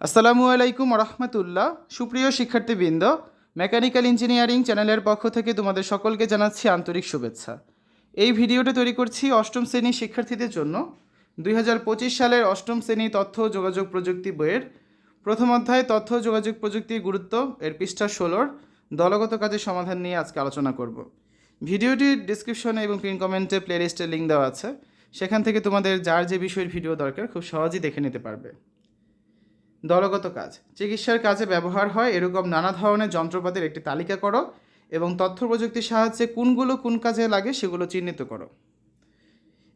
আসসালামু আলাইকুম রহমতুল্লাহ। সুপ্রিয় শিক্ষার্থীবৃন্দ, মেকানিক্যাল ইঞ্জিনিয়ারিং চ্যানেলের পক্ষ থেকে তোমাদের সকলকে জানাচ্ছি আন্তরিক শুভেচ্ছা। এই ভিডিওটি তৈরি করছি অষ্টম শ্রেণির শিক্ষার্থীদের জন্য। দুই হাজার পঁচিশ সালের অষ্টম শ্রেণি তথ্য যোগাযোগ প্রযুক্তি বইয়ের প্রথম অধ্যায় তথ্য যোগাযোগ প্রযুক্তির গুরুত্ব এর পৃষ্ঠা ষোলোর দলগত কাজের সমাধান নিয়ে আজকে আলোচনা করব। ভিডিওটির ডিসক্রিপশনে এবং পিন কমেন্টে প্লেলিস্টের লিঙ্ক দেওয়া আছে। সেখান থেকে তোমাদের যার যে বিষয়ের ভিডিও দরকার, খুব সহজেই দেখে নিতে পারবে। দলগত কাজ। চিকিৎসার কাজে ব্যবহার হয় এরকম নানা ধরনের যন্ত্রপাতির একটি তালিকা করো এবং তথ্য প্রযুক্তির সাহায্যে কোনগুলো কোন কাজে লাগে সেগুলো চিহ্নিত করো।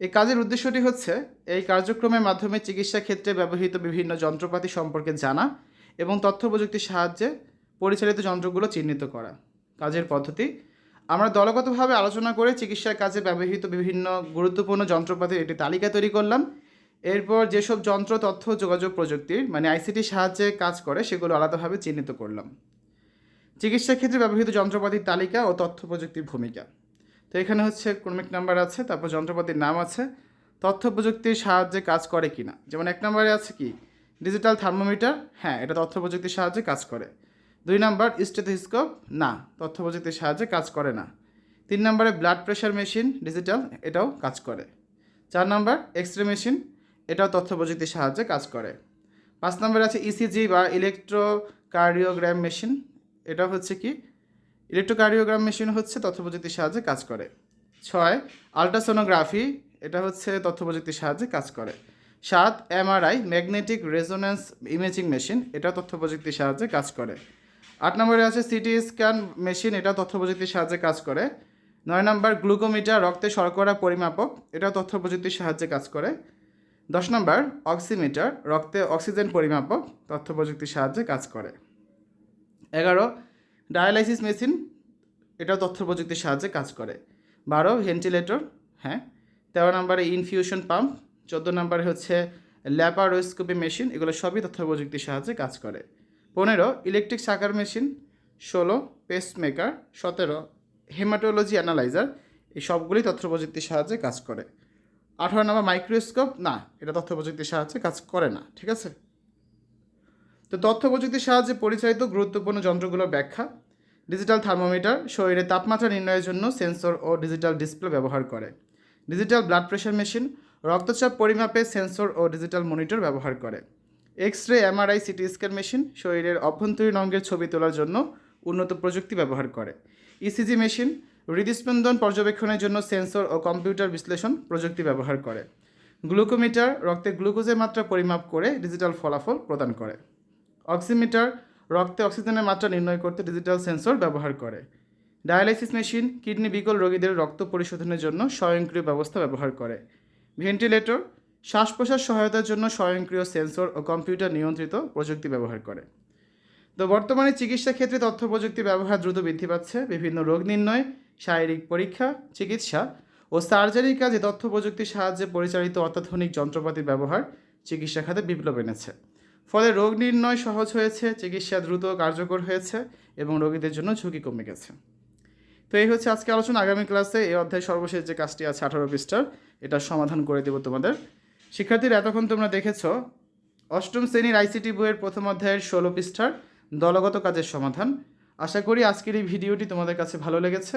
এই কাজের উদ্দেশ্যটি হচ্ছে এই কার্যক্রমের মাধ্যমে চিকিৎসা ক্ষেত্রে ব্যবহৃত বিভিন্ন যন্ত্রপাতি সম্পর্কে জানা এবং তথ্য প্রযুক্তির সাহায্যে পরিচালিত যন্ত্রগুলো চিহ্নিত করা। কাজের পদ্ধতি। আমরা দলগতভাবে আলোচনা করে চিকিৎসার কাজে ব্যবহৃত বিভিন্ন গুরুত্বপূর্ণ যন্ত্রপাতির একটি তালিকা তৈরি করলাম এরপর যেসব যন্ত্র, তথ্য, যোগাযোগ প্রযুক্তির মানে আইসিটির সাহায্যে কাজ করে, সেগুলো আলাদাভাবে চিহ্নিত করলাম। চিকিৎসা ক্ষেত্রে ব্যবহৃত যন্ত্রপাতির তালিকা ও তথ্য প্রযুক্তির ভূমিকা। তো এখানে হচ্ছে ক্রমিক নাম্বার আছে, তারপর যন্ত্রপাতির নাম আছে। তথ্য প্রযুক্তির সাহায্যে কাজ করে কি না যেমন এক নম্বরে আছে কি? Digital thermometer? হ্যাঁ এটা তথ্য প্রযুক্তির সাহায্যে কাজ করে। দুই নাম্বার, স্টেথোস্কোপ? না, তথ্য প্রযুক্তির সাহায্যে কাজ করে না। তিন নম্বরে, ব্লাড প্রেশার মেশিন? ডিজিটাল, এটাও কাজ করে। চার নাম্বার এক্স রে মেশিন? এটাও তথ্য প্রযুক্তির সাহায্যে কাজ করে। পাঁচ নম্বরে আছে ইসিজি বা ইলেকট্রোকার্ডিওগ্রাম মেশিন এটা হচ্ছে কি? ইলেকট্রোকার্ডিওগ্রাম মেশিন হচ্ছে তথ্য প্রযুক্তির সাহায্যে কাজ করে। ছয় আলট্রাসোনোগ্রাফি এটা হচ্ছে তথ্য প্রযুক্তির সাহায্যে কাজ করে। সাত MRI magnetic resonance imaging machine এটা তথ্য প্রযুক্তির সাহায্যে কাজ করে। আট নম্বরে আছে সিটি স্ক্যান মেশিন এটা তথ্য প্রযুক্তির সাহায্যে কাজ করে। নয় নম্বর গ্লুকোমিটার রক্তে শর্করা পরিমাপক। এটা তথ্য প্রযুক্তির সাহায্যে কাজ করে। দশ নম্বর, অক্সিমিটার, রক্তে অক্সিজেন পরিমাপক তথ্য প্রযুক্তির সাহায্যে কাজ করে। এগারো, ডায়ালাইসিস মেশিন, এটাও তথ্য প্রযুক্তির সাহায্যে কাজ করে। বারো, ভেন্টিলেটর হ্যাঁ? তেরো নম্বরে ইনফিউশন পাম্প চোদ্দ নম্বরে হচ্ছে ল্যাপারোস্কোপি মেশিন এগুলো সবই তথ্য প্রযুক্তির সাহায্যে কাজ করে। পনেরো ইলেকট্রিক সাকার মেশিন ষোলো পেসমেকার সতেরো হেমাটোলজি অ্যানালাইজার এই সবগুলি তথ্য প্রযুক্তির সাহায্যে কাজ করে। আঠারো নম্বর মাইক্রোস্কোপ? না, এটা তথ্য প্রযুক্তির সাহায্যে কাজ করে না, ঠিক আছে? তো তথ্য প্রযুক্তির সাহায্যে পরিচালিত গুরুত্বপূর্ণ যন্ত্রগুলোর ব্যাখ্যা, ডিজিটাল থার্মোমিটার, শরীরে তাপমাত্রা নির্ণয়ের জন্য সেন্সর ও ডিজিটাল ডিসপ্লে ব্যবহার করে। ডিজিটাল ব্লাড প্রেশার মেশিন, রক্তচাপ পরিমাপে সেন্সর ও ডিজিটাল মনিটর ব্যবহার করে। X ray MRI CT scan machine, শরীরের অভ্যন্তরীণ অঙ্গের ছবি তোলার জন্য উন্নত প্রযুক্তি ব্যবহার করে। ইসিজি মেশিন হৃদস্পন্দন পর্যবেক্ষণের জন্য সেন্সর ও কম্পিউটার বিশ্লেষণ প্রযুক্তি ব্যবহার করে। গ্লুকোমিটার রক্তে গ্লুকোজের মাত্রা পরিমাপ করে ডিজিটাল ফলাফল প্রদান করে। অক্সিমিটার রক্তে অক্সিজেনের মাত্রা নির্ণয় করতে ডিজিটাল সেন্সর ব্যবহার করে। ডায়ালাইসিস মেশিন কিডনি বিকল রোগীদের রক্ত পরিশোধনের জন্য স্বয়ংক্রিয় ব্যবস্থা ব্যবহার করে। ভেন্টিলেটর শ্বাস প্রশ্বাস সহায়তার জন্য স্বয়ংক্রিয় সেন্সর ও কম্পিউটার নিয়ন্ত্রিত প্রযুক্তি ব্যবহার করে। তো বর্তমানে চিকিৎসা ক্ষেত্রে তথ্য প্রযুক্তি ব্যবহার দ্রুত বৃদ্ধি পাচ্ছে। বিভিন্ন রোগ নির্ণয় শারীরিক পরীক্ষা, চিকিৎসা ও সার্জারির কাজে তথ্য প্রযুক্তির সাহায্যে পরিচালিত অত্যাধুনিক যন্ত্রপাতির ব্যবহার চিকিৎসা খাতে বিপ্লব এনেছে। ফলে রোগ নির্ণয় সহজ হয়েছে, চিকিৎসা দ্রুত কার্যকর হয়েছে এবং রোগীদের জন্য ঝুঁকি কমে গেছে। তো এই হচ্ছে আজকে আলোচনা। আগামী ক্লাসে এই অধ্যায় সর্বশেষ যে কাজটি আছে আঠারো পৃষ্ঠার এটা সমাধান করে দেবো তোমাদের। শিক্ষার্থীরা, এতক্ষণ তোমরা দেখেছ, অষ্টম শ্রেণির আইসিটি বইয়ের প্রথম অধ্যায়ের ষোলো পৃষ্ঠার দলগত কাজের সমাধান। আশা করি আজকের এই ভিডিওটি তোমাদের কাছে ভালো লেগেছে।